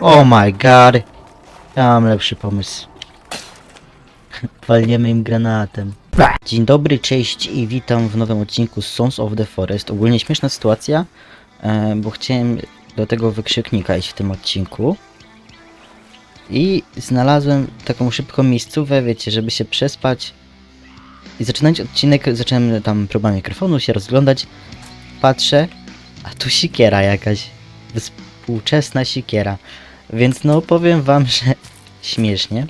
Oh my god. Ja mam lepszy pomysł. Walniemy im granatem. Dzień dobry, cześć i witam w nowym odcinku Sons of the Forest. Ogólnie śmieszna sytuacja, e, bo chciałem do tego wykrzyknika iść w tym odcinku. I znalazłem taką szybką miejscówę, wiecie, żeby się przespać. I zaczynając odcinek, zacząłem tam próbę mikrofonu się rozglądać. Patrzę, a tu sikiera jakaś. Współczesna sikiera. Więc no powiem wam, że śmiesznie.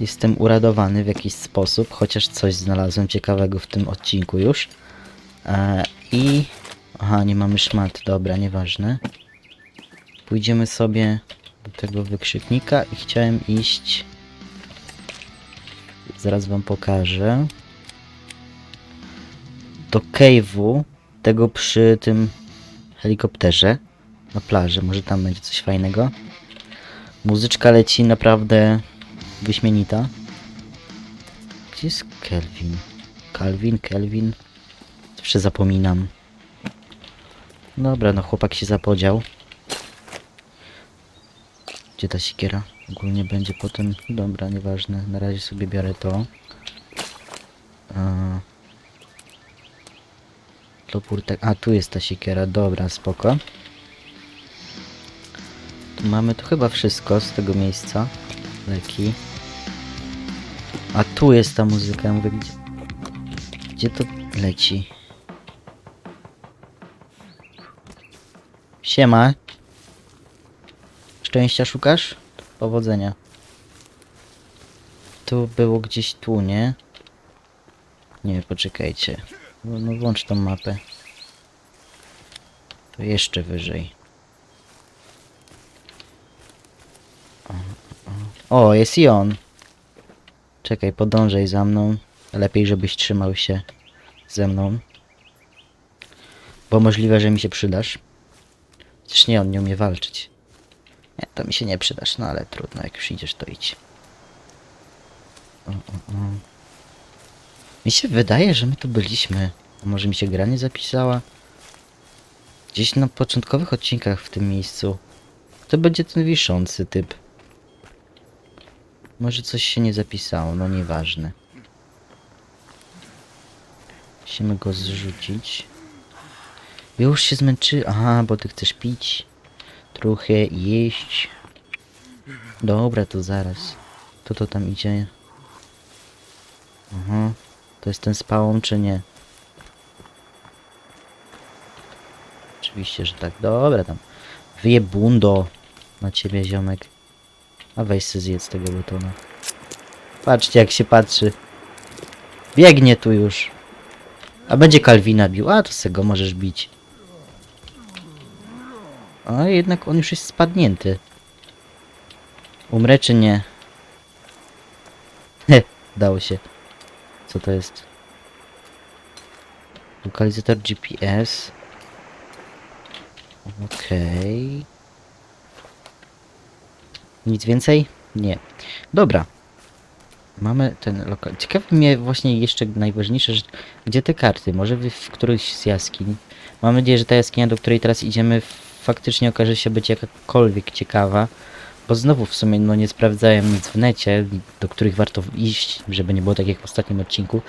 Jestem uradowany w jakiś sposób, chociaż coś znalazłem ciekawego w tym odcinku już. E, I... Aha, nie mamy szmat, dobra, nieważne. Pójdziemy sobie do tego wykrzyknika i chciałem iść... Zaraz wam pokażę. Do cave'u, tego przy tym helikopterze na plaży, może tam będzie coś fajnego. Muzyczka leci naprawdę wyśmienita. Gdzie jest Kelvin? Calvin, Kelvin. Zawsze zapominam. Dobra, no chłopak się zapodział. Gdzie ta sikiera? Ogólnie będzie potem... Dobra, nieważne. Na razie sobie biorę to. Eee... Topór tak... A, tu jest ta siekiera. Dobra, spoko. Tu mamy to chyba wszystko z tego miejsca. Leki. A tu jest ta muzyka. Ja mówię, gdzie... Gdzie to leci? Siema. Szczęścia szukasz? Powodzenia. Tu było gdzieś tu, nie? Nie, poczekajcie. No, no włącz tą mapę. To jeszcze wyżej. O, jest i on. Czekaj, podążaj za mną. Lepiej, żebyś trzymał się ze mną. Bo możliwe, że mi się przydasz. Chociaż nie, on nie umie walczyć. Nie, to mi się nie przydasz, no ale trudno, jak już idziesz, to idź. O, o, o. Mi się wydaje, że my tu byliśmy. A może mi się gra nie zapisała? Gdzieś na początkowych odcinkach w tym miejscu. To będzie ten wiszący typ. Może coś się nie zapisało, no nieważne. Musimy go zrzucić. Już się zmęczy. Aha, bo ty chcesz pić. Trochę jeść. Dobra, to zaraz. To to tam idzie. Aha. To jest ten spałą, czy nie? Oczywiście, że tak. Dobra, tam. Wyje bundo na ciebie, ziomek. A weź se zjedz tego betona. Patrzcie, jak się patrzy. Biegnie tu już. A będzie Kalwina bił. A, to se go możesz bić. A jednak on już jest spadnięty. Umrę czy nie? He, dało się. Co to jest? Lokalizator GPS. Okej. Nic więcej? Nie. Dobra. Mamy ten lokal. Ciekawi mnie właśnie jeszcze najważniejsze, że gdzie te karty? Może w, w którejś z jaskiń. Mam nadzieję, że ta jaskinia, do której teraz idziemy, faktycznie okaże się być jakakolwiek ciekawa. Bo znowu w sumie no nie sprawdzałem nic w necie, do których warto iść, żeby nie było tak jak w ostatnim odcinku.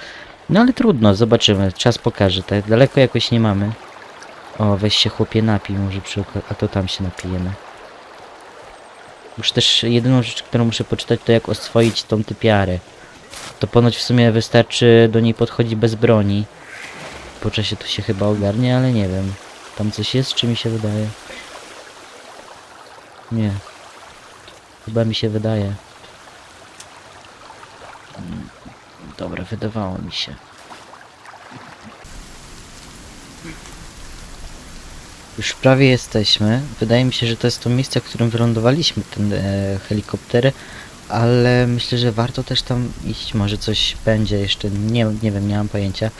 No ale trudno, zobaczymy. Czas pokaże. Tak daleko jakoś nie mamy. O, weź się chłopie napij, może przy. A to tam się napijemy. Już też jedyną rzecz, którą muszę poczytać, to jak oswoić tą typiarę. To ponoć w sumie wystarczy do niej podchodzić bez broni. Po czasie to się chyba ogarnie, ale nie wiem. Tam coś jest, czy mi się wydaje? Nie. Chyba mi się wydaje. Dobra, wydawało mi się. Już prawie jesteśmy. Wydaje mi się, że to jest to miejsce, w którym wylądowaliśmy, ten e, helikopter, ale myślę, że warto też tam iść. Może coś będzie jeszcze. Nie, nie wiem, nie mam pojęcia.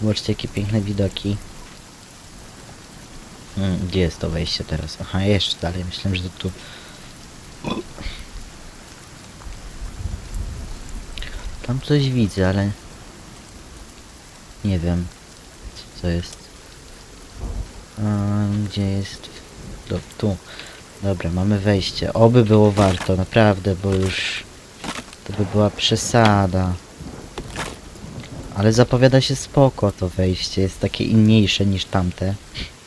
Zobaczcie, jakie piękne widoki. Mm, gdzie jest to wejście teraz? Aha, jeszcze dalej. Myślałem, że to tu. Tam coś widzę, ale nie wiem, co to jest. Gdzie jest? To, tu. Dobra, mamy wejście. Oby było warto, naprawdę, bo już to by była przesada. Ale zapowiada się spoko to wejście, jest takie inniejsze niż tamte.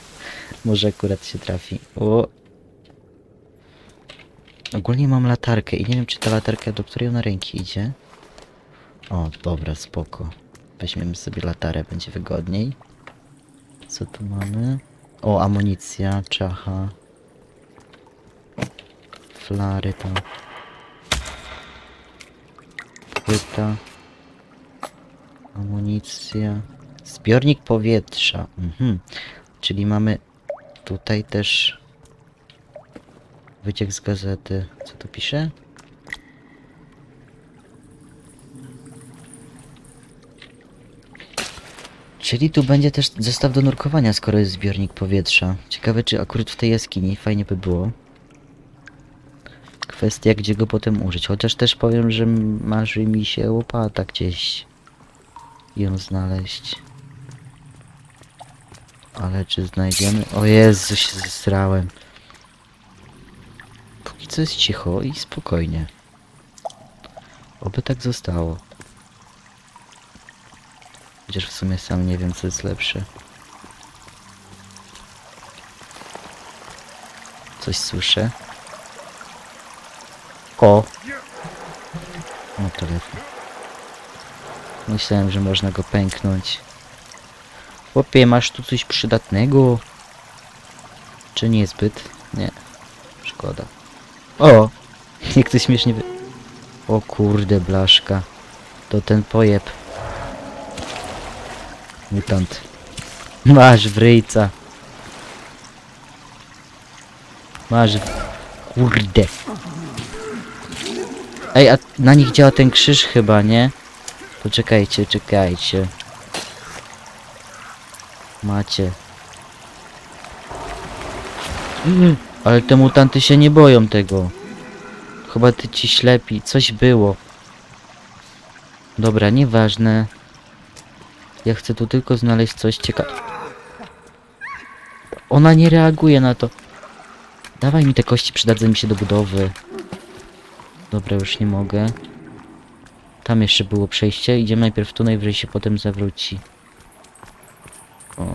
Może akurat się trafi. O. Ogólnie mam latarkę i nie wiem czy ta latarka do której ona ręki idzie. O, dobra, spoko. Weźmiemy sobie latarę, będzie wygodniej. Co tu mamy? O, amunicja, czacha. Flary tam. Płyta. Amunicja. Zbiornik powietrza. Mhm. Czyli mamy tutaj też wyciek z gazety. Co tu pisze? Czyli tu będzie też zestaw do nurkowania, skoro jest zbiornik powietrza. Ciekawe, czy akurat w tej jaskini fajnie by było. Kwestia, gdzie go potem użyć. Chociaż też powiem, że marzy mi się łopata gdzieś ją znaleźć. Ale czy znajdziemy? O Jezu, się zesrałem. Póki co jest cicho i spokojnie. Oby tak zostało. Chociaż w sumie sam nie wiem co jest lepsze. Coś słyszę. O! O, telefon. Myślałem, że można go pęknąć. Chłopie, masz tu coś przydatnego? Czy niezbyt? Nie. Szkoda. O! Jak to śmiesznie wy... O kurde, blaszka. To ten pojeb. Mutant. Masz wryjca. Masz... w- Kurde. Ej, a na nich działa ten krzyż chyba, nie? Poczekajcie, czekajcie. Macie. Ale te mutanty się nie boją tego. Chyba ty ci ślepi. Coś było. Dobra, nieważne. Ja chcę tu tylko znaleźć coś ciekawego. Ona nie reaguje na to. Dawaj mi te kości, przydadzą mi się do budowy. Dobra, już nie mogę. Tam jeszcze było przejście. Idziemy najpierw tu, najwyżej się potem zawróci. O.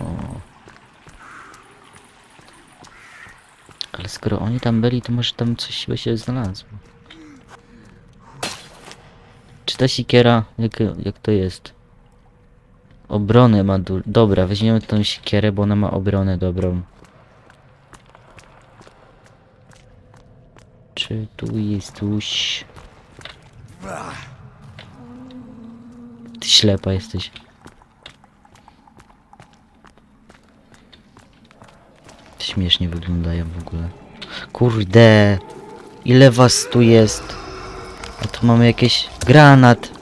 Ale skoro oni tam byli, to może tam coś by się znalazło. Czy ta sikiera, jak, jak to jest? Obronę ma du... Dobra, weźmiemy tą sikierę, bo ona ma obronę dobrą. Czy tu jest tuś? Ty ślepa jesteś. Śmiesznie wyglądają w ogóle. Kurde! Ile was tu jest? A tu mamy jakiś granat.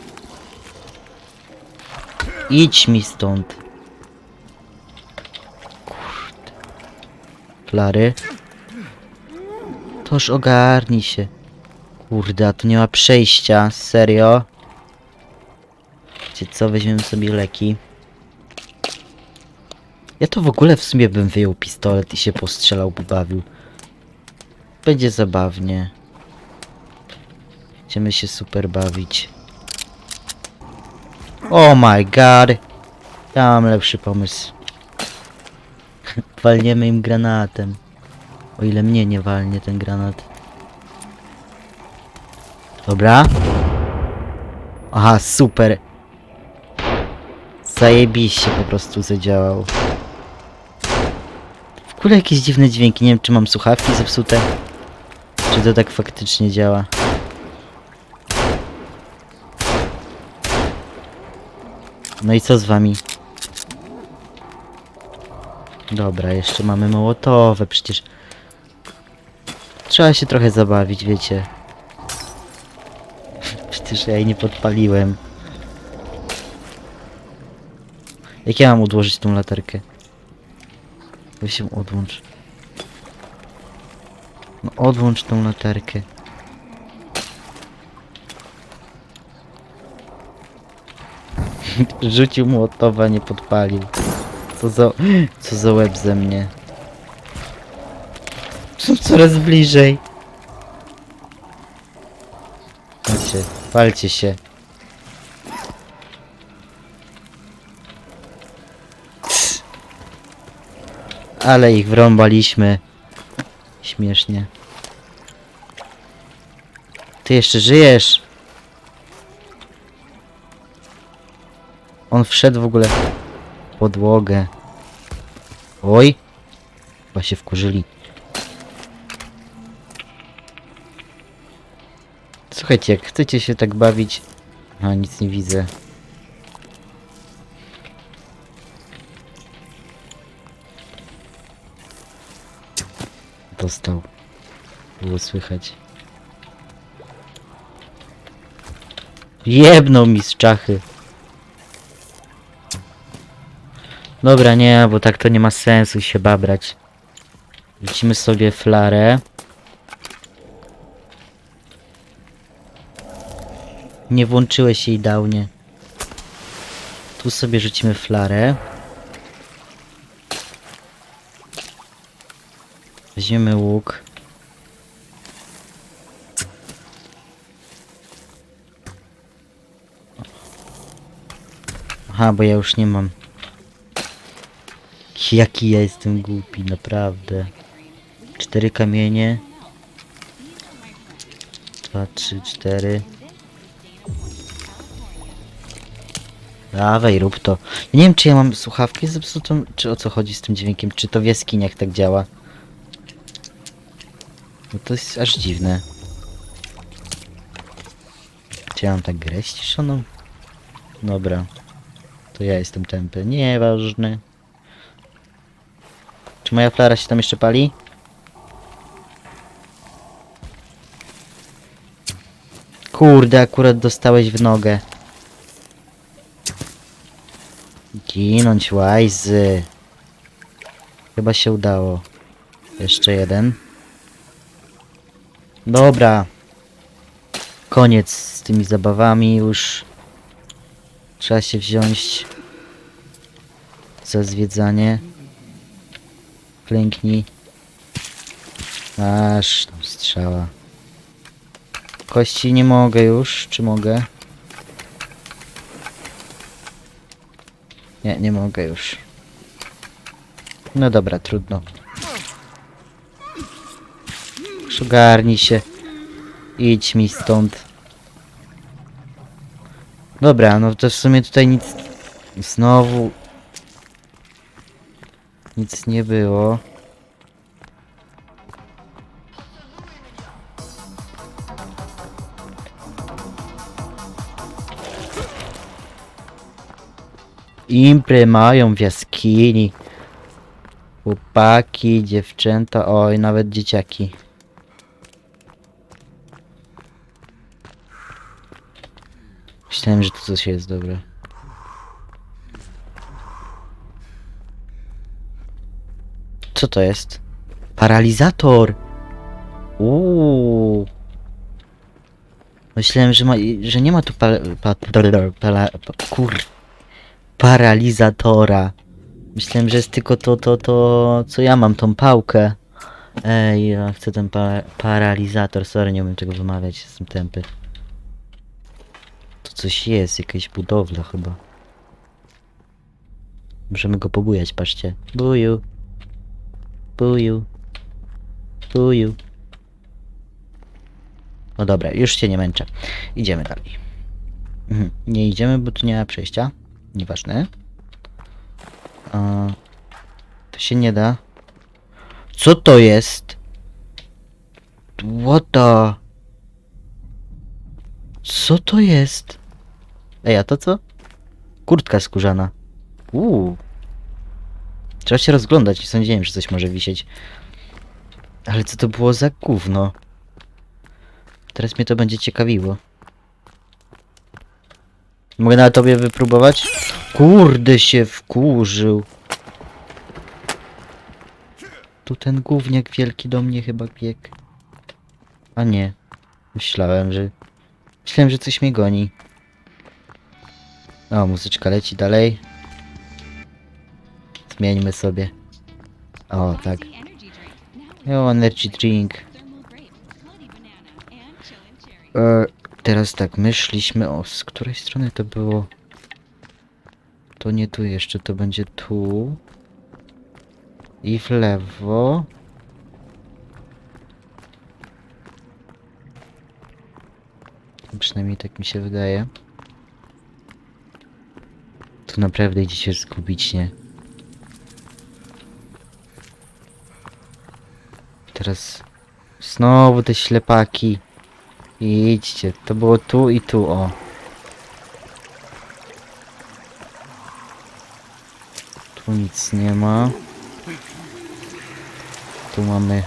Idź mi stąd. Kurde. Flary. Toż ogarnij się. Kurde, a tu nie ma przejścia. Serio? Wiecie co, weźmiemy sobie leki. Ja to w ogóle w sumie bym wyjął pistolet i się postrzelał, pobawił. Będzie zabawnie. Będziemy się super bawić. Oh my god. Ja mam lepszy pomysł. Walniemy im granatem. O ile mnie nie walnie ten granat. Dobra. Aha, super. Zajebiście po prostu zadziałał. W ogóle jakieś dziwne dźwięki. Nie wiem, czy mam słuchawki zepsute. Czy to tak faktycznie działa. No i co z wami? Dobra, jeszcze mamy mołotowe, przecież... Trzeba się trochę zabawić, wiecie. Przecież ja jej nie podpaliłem. Jak ja mam odłożyć tą latarkę? Weź się odłącz. No odłącz tą latarkę. Rzucił młotowa, nie podpalił. Co za... Co za łeb ze mnie. Są coraz bliżej. Chodźcie, palcie się. Ale ich wrąbaliśmy. Śmiesznie. Ty jeszcze żyjesz. On wszedł w ogóle w podłogę. Oj. Chyba się wkurzyli. Słuchajcie, jak chcecie się tak bawić... A, nic nie widzę. Dostał. Było słychać. Jebnął mi z czachy. Dobra, nie, bo tak to nie ma sensu się babrać. Rzucimy sobie flarę. Nie włączyłeś jej downie. Tu sobie rzucimy flarę. Weźmiemy łuk. Aha, bo ja już nie mam. Jaki ja jestem głupi, naprawdę. Cztery kamienie. Dwa, trzy, cztery. Dawaj, rób to. Ja nie wiem, czy ja mam słuchawkę zepsutą, czy o co chodzi z tym dźwiękiem, czy to w jaskiniach tak działa. No to jest aż dziwne. Mam tak grę ściszoną? Dobra. To ja jestem tępy. Nieważne. Czy moja flara się tam jeszcze pali? Kurde, akurat dostałeś w nogę. Ginąć łajzy. Chyba się udało. Jeszcze jeden. Dobra. Koniec z tymi zabawami już. Trzeba się wziąć za zwiedzanie. Klęknij. Aż tam strzała. Kości nie mogę już, czy mogę? Nie, nie mogę już. No dobra, trudno. Już ogarnij się. Idź mi stąd. Dobra, no to w sumie tutaj nic... Znowu... Nic nie było. Impry mają w jaskini. Chłopaki, dziewczęta, oj, nawet dzieciaki. Myślałem, że to coś jest dobre. Co to jest? Paralizator! Uuu. Myślałem, że ma, że nie ma tu pa, pa, kur, paralizatora. Myślałem, że jest tylko to, to, to, co ja mam, tą pałkę. Ej, ja chcę ten pa paralizator. Sorry, nie umiem tego wymawiać, jestem tępy. To coś jest, jakaś budowla chyba. Możemy go pobujać, patrzcie. Buju. Buju. Buju. No dobra, już się nie męczę. Idziemy dalej. Mhm, Nie idziemy, bo tu nie ma przejścia. Nieważne. A, to się nie da. Co to jest? What the... Co to jest? Ej, a to co? Kurtka skórzana. Uuu. Trzeba się rozglądać, nie sądziłem, że coś może wisieć. Ale co to było za gówno? Teraz mnie to będzie ciekawiło. Mogę na tobie wypróbować? Kurde się wkurzył. Tu ten gówniak wielki do mnie chyba biegł. A nie. Myślałem, że... Myślałem, że coś mnie goni. O, muzyczka leci dalej. Zmieńmy sobie. O, tak. O, energy drink. E, teraz tak, my szliśmy, o, z której strony to było? To nie tu jeszcze, to będzie tu. I w lewo. Przynajmniej tak mi się wydaje. Tu naprawdę idzie się zgubić, nie? Teraz znowu te ślepaki. Idźcie, to było tu i tu, o. Tu nic nie ma. Tu mamy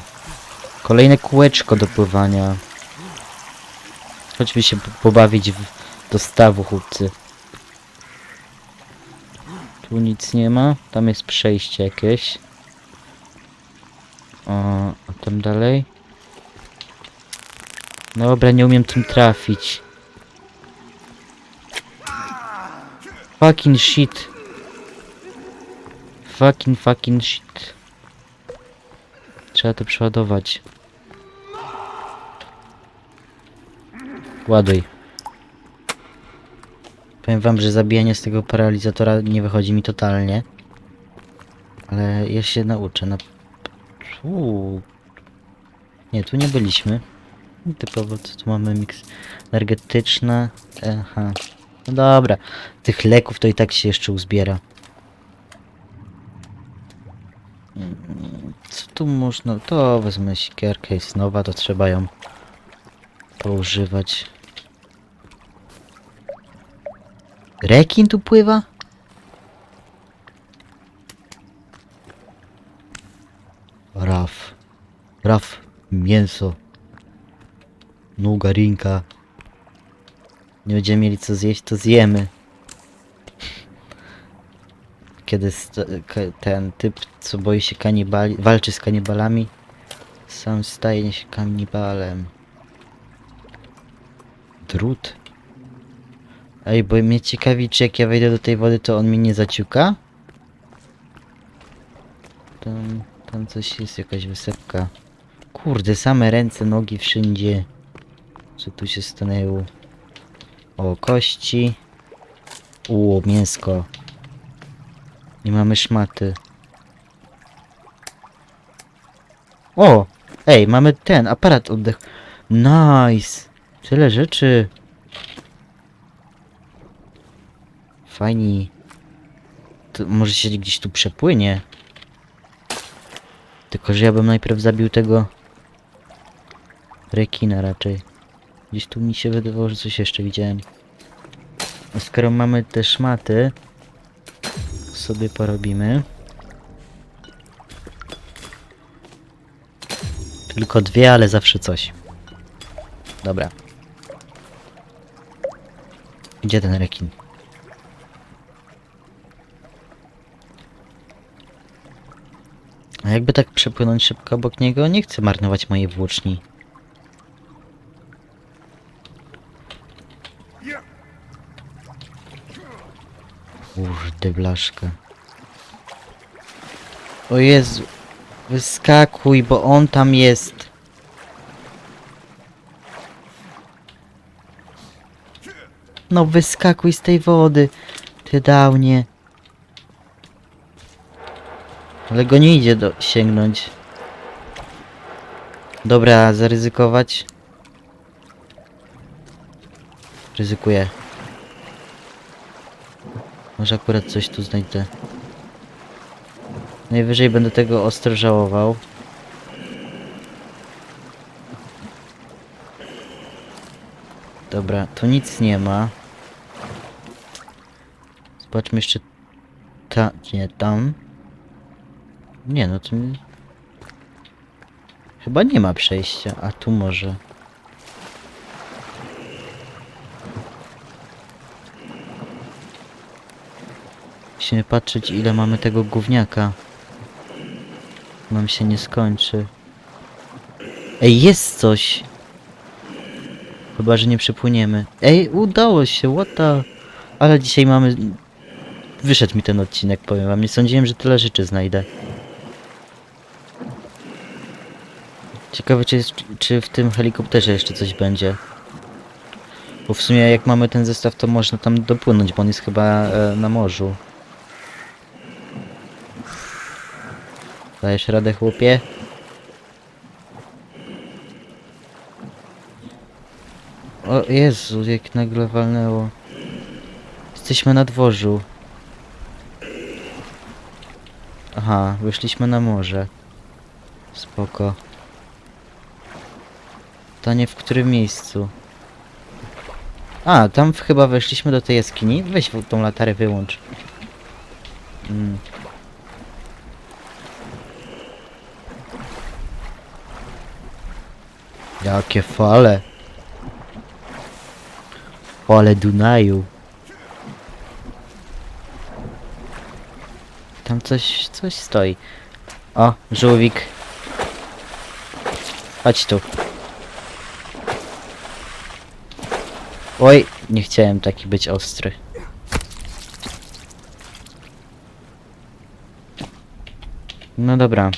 kolejne kółeczko do pływania. Chodźmy się po- pobawić w dostawu, chłopcy. Tu nic nie ma. Tam jest przejście jakieś. Dalej? Dobra, nie umiem tym trafić. Fucking shit. Fucking fucking shit. Trzeba to przeładować. Ładuj. Powiem wam, że zabijanie z tego paralizatora nie wychodzi mi totalnie. Ale ja się nauczę. Na... Tu. Nie, tu nie byliśmy. Typowo co tu mamy miks energetyczna. Aha. No dobra. Tych leków to i tak się jeszcze uzbiera. Mm, Co tu można? To wezmę siekierkę jest nowa, to trzeba ją poużywać. Rekin tu pływa? Raf. Raf, mięso. Nuga, rinka. Nie będziemy mieli co zjeść, to zjemy. Kiedy ten typ, co boi się kanibali, walczy z kanibalami, sam staje się kanibalem. Drut. Ej, bo mnie ciekawi, czy jak ja wejdę do tej wody, to on mnie nie zaciuka? Tam, tam coś jest, jakaś wysepka. Kurde, same ręce, nogi wszędzie. Co tu się stanęło? O, kości. U, mięsko. Nie mamy szmaty. O! Ej, mamy ten, aparat oddech. Nice! Tyle rzeczy. Fajni. To może się gdzieś tu przepłynie. Tylko, że ja bym najpierw zabił tego rekina raczej. Gdzieś tu mi się wydawało, że coś jeszcze widziałem. A skoro mamy te szmaty, sobie porobimy. Tylko dwie, ale zawsze coś. Dobra. Gdzie ten rekin? A jakby tak przepłynąć szybko obok niego, nie chcę marnować mojej włóczni. Kurde blaszka. O Jezu. Wyskakuj, bo on tam jest. No wyskakuj z tej wody. Ty dałnie. Ale go nie idzie do sięgnąć. Dobra, zaryzykować. Ryzykuję. Może akurat coś tu znajdę. Najwyżej będę tego ostro żałował. Dobra, tu nic nie ma. Zobaczmy jeszcze... Ta... nie, tam. Nie, no nie- Chyba nie ma przejścia, a tu może. Musimy patrzeć ile mamy tego gówniaka. Nam się nie skończy. Ej, jest coś! Chyba, że nie przepłyniemy. Ej, udało się, what the... Ale dzisiaj mamy... Wyszedł mi ten odcinek, powiem wam. Nie sądziłem, że tyle rzeczy znajdę. Ciekawe, czy, jest, czy w tym helikopterze jeszcze coś będzie. Bo w sumie jak mamy ten zestaw, to można tam dopłynąć, bo on jest chyba e, na morzu. Dajesz radę, chłopie? O Jezu, jak nagle walnęło. Jesteśmy na dworzu. Aha, wyszliśmy na morze. Spoko. To nie w którym miejscu. A, tam chyba weszliśmy do tej jaskini. Weź tą latarę wyłącz. Mm. Jakie fale. Fale Dunaju. Tam coś, coś stoi. O, żółwik. Chodź tu. Oj, nie chciałem taki być ostry. No dobra,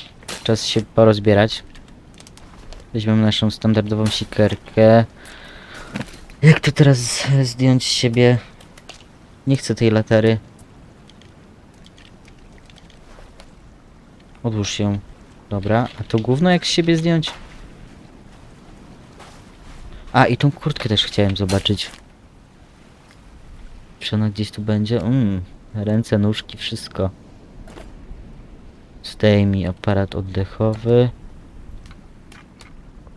czas się porozbierać. Weźmiemy naszą standardową sikerkę. Jak to teraz zdjąć z siebie? Nie chcę tej latery. Odłóż ją. Dobra, a to gówno jak z siebie zdjąć? A, i tą kurtkę też chciałem zobaczyć. Czy ona gdzieś tu będzie? Mm, ręce, nóżki, wszystko. Zdejmij aparat oddechowy.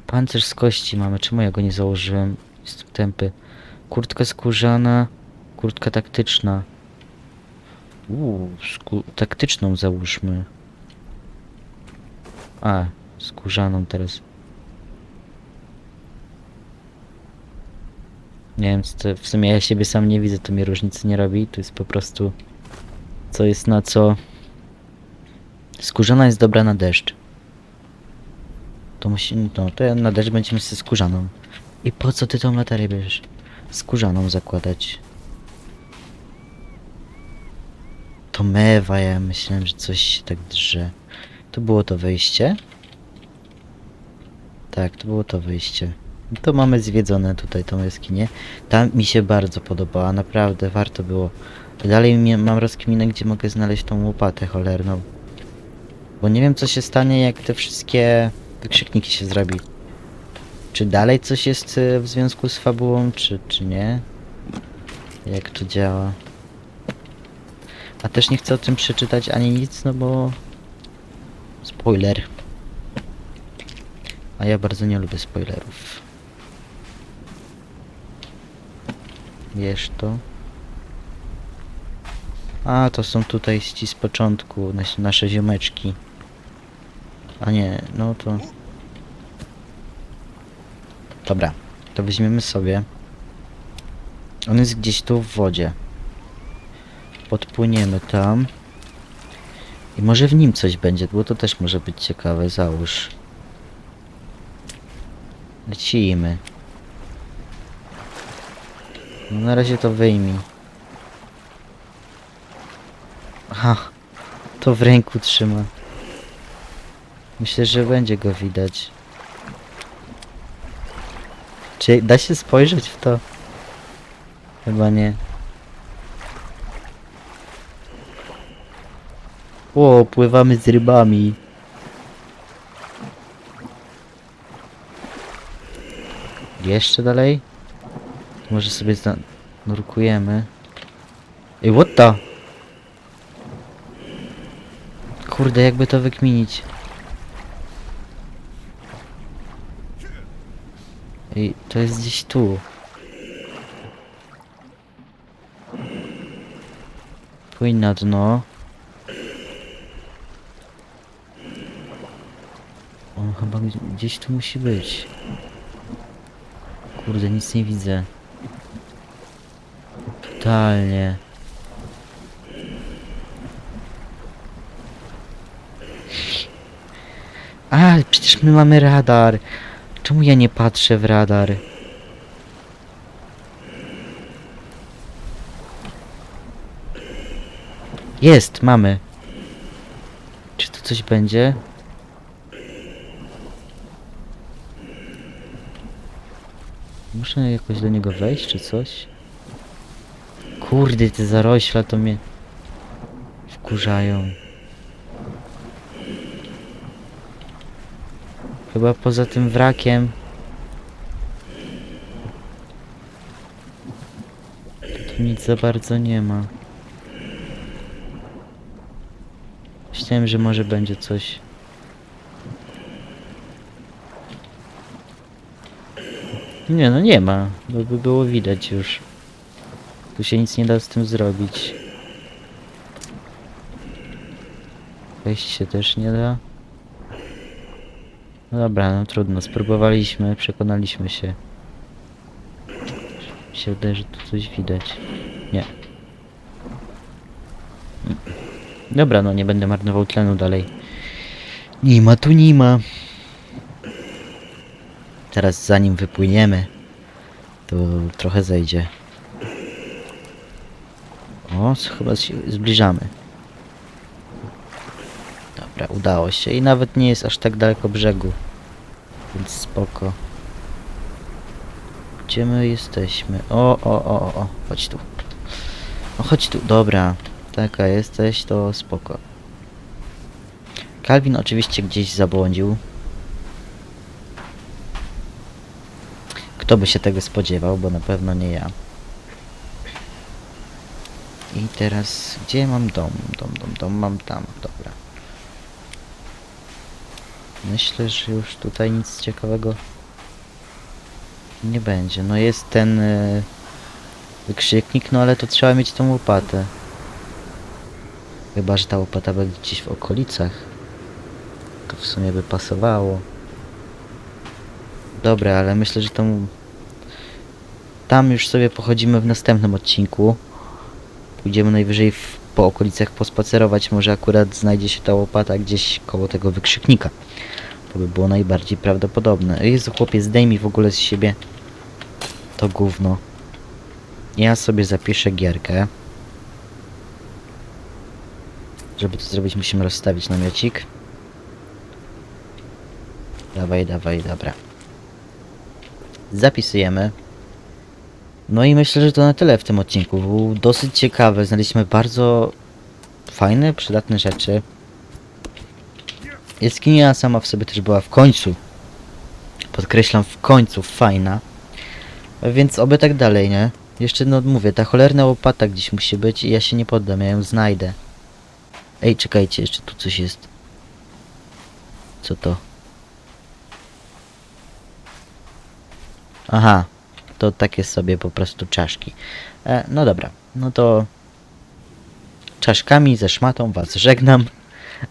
Pancerz z kości mamy. Czemu ja go nie założyłem? Jest tępy. Kurtka skórzana. Kurtka taktyczna. Uuu, taktyczną załóżmy. A, skórzaną teraz. Nie wiem, to, w sumie ja siebie sam nie widzę, to mi różnicy nie robi. To jest po prostu co jest na co. Skórzana jest dobra na deszcz. To musi, no to ja na deszcz będziemy ze skórzaną. I po co ty tą latarę bierzesz? Skórzaną zakładać. To mewa, ja myślałem, że coś się tak drze. To było to wejście? Tak, to było to wyjście. To mamy zwiedzone tutaj tą jaskinię. Ta mi się bardzo podobała, naprawdę warto było. Dalej mam rozkminę, gdzie mogę znaleźć tą łopatę cholerną. Bo nie wiem co się stanie, jak te wszystkie wykrzykniki się zrobi. Czy dalej coś jest y, w związku z fabułą, czy, czy nie? Jak to działa? A też nie chcę o tym przeczytać ani nic, no bo... Spoiler. A ja bardzo nie lubię spoilerów. Wiesz to? A, to są tutaj ci z początku, nas, nasze ziomeczki. A nie, no to... Dobra, to weźmiemy sobie. On jest gdzieś tu w wodzie. Podpłyniemy tam. I może w nim coś będzie, bo to też może być ciekawe, załóż. Lecimy. No na razie to wyjmij. Aha, to w ręku trzyma. Myślę, że będzie go widać. Czy da się spojrzeć w to? Chyba nie. O, pływamy z rybami. Jeszcze dalej? Może sobie nurkujemy. Ej, what the? Kurde, jakby to wykminić. Ej, to jest gdzieś tu. Płyń na dno. On chyba gdzie- gdzieś tu musi być. Kurde, nic nie widzę. Totalnie. A, przecież my mamy radar. Czemu ja nie patrzę w radar? Jest, mamy. Czy tu coś będzie? Muszę jakoś do niego wejść, czy coś? Kurde, te zarośla to mnie wkurzają. Chyba poza tym wrakiem. Tu nic za bardzo nie ma. Myślałem, że może będzie coś. Nie no nie ma, bo by było widać już. Tu się nic nie da z tym zrobić. Wejść się też nie da. No dobra, no trudno, spróbowaliśmy, przekonaliśmy się. Mi się wydaje, że tu coś widać. Nie. Dobra, no nie będę marnował tlenu dalej. Nie ma tu nie ma. Teraz zanim wypłyniemy, to trochę zejdzie. O, chyba się zbliżamy. Dobra, udało się i nawet nie jest aż tak daleko brzegu. Więc spoko. Gdzie my jesteśmy? O, o, o, o, o, chodź tu. No chodź tu, dobra. Taka jesteś, to spoko. Calvin oczywiście gdzieś zabłądził. Kto by się tego spodziewał, bo na pewno nie ja. I teraz, gdzie mam dom? Dom, dom, dom, mam tam, dobra. Myślę, że już tutaj nic ciekawego nie będzie. No jest ten e, wykrzyknik, no ale to trzeba mieć tą łopatę. Chyba, że ta łopata będzie gdzieś w okolicach. To w sumie by pasowało. Dobra, ale myślę, że tą... Tam już sobie pochodzimy w następnym odcinku. Pójdziemy najwyżej w, po okolicach pospacerować. Może akurat znajdzie się ta łopata gdzieś koło tego wykrzyknika. To by było najbardziej prawdopodobne. Jezu, chłopie, zdejmij w ogóle z siebie to gówno. Ja sobie zapiszę gierkę. Żeby to zrobić, musimy rozstawić namiocik. Dawaj, dawaj, dobra. Zapisujemy. No i myślę, że to na tyle w tym odcinku. Był dosyć ciekawy. Znaleźliśmy bardzo fajne, przydatne rzeczy. Jaskinia sama w sobie też była w końcu. Podkreślam, w końcu fajna. Więc oby tak dalej, nie? Jeszcze no mówię, ta cholerna łopata gdzieś musi być i ja się nie poddam, ja ją znajdę. Ej, czekajcie, jeszcze tu coś jest. Co to? Aha, to takie sobie po prostu czaszki. E, no dobra, no to czaszkami ze szmatą was żegnam.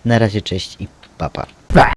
Na razie cześć i papa.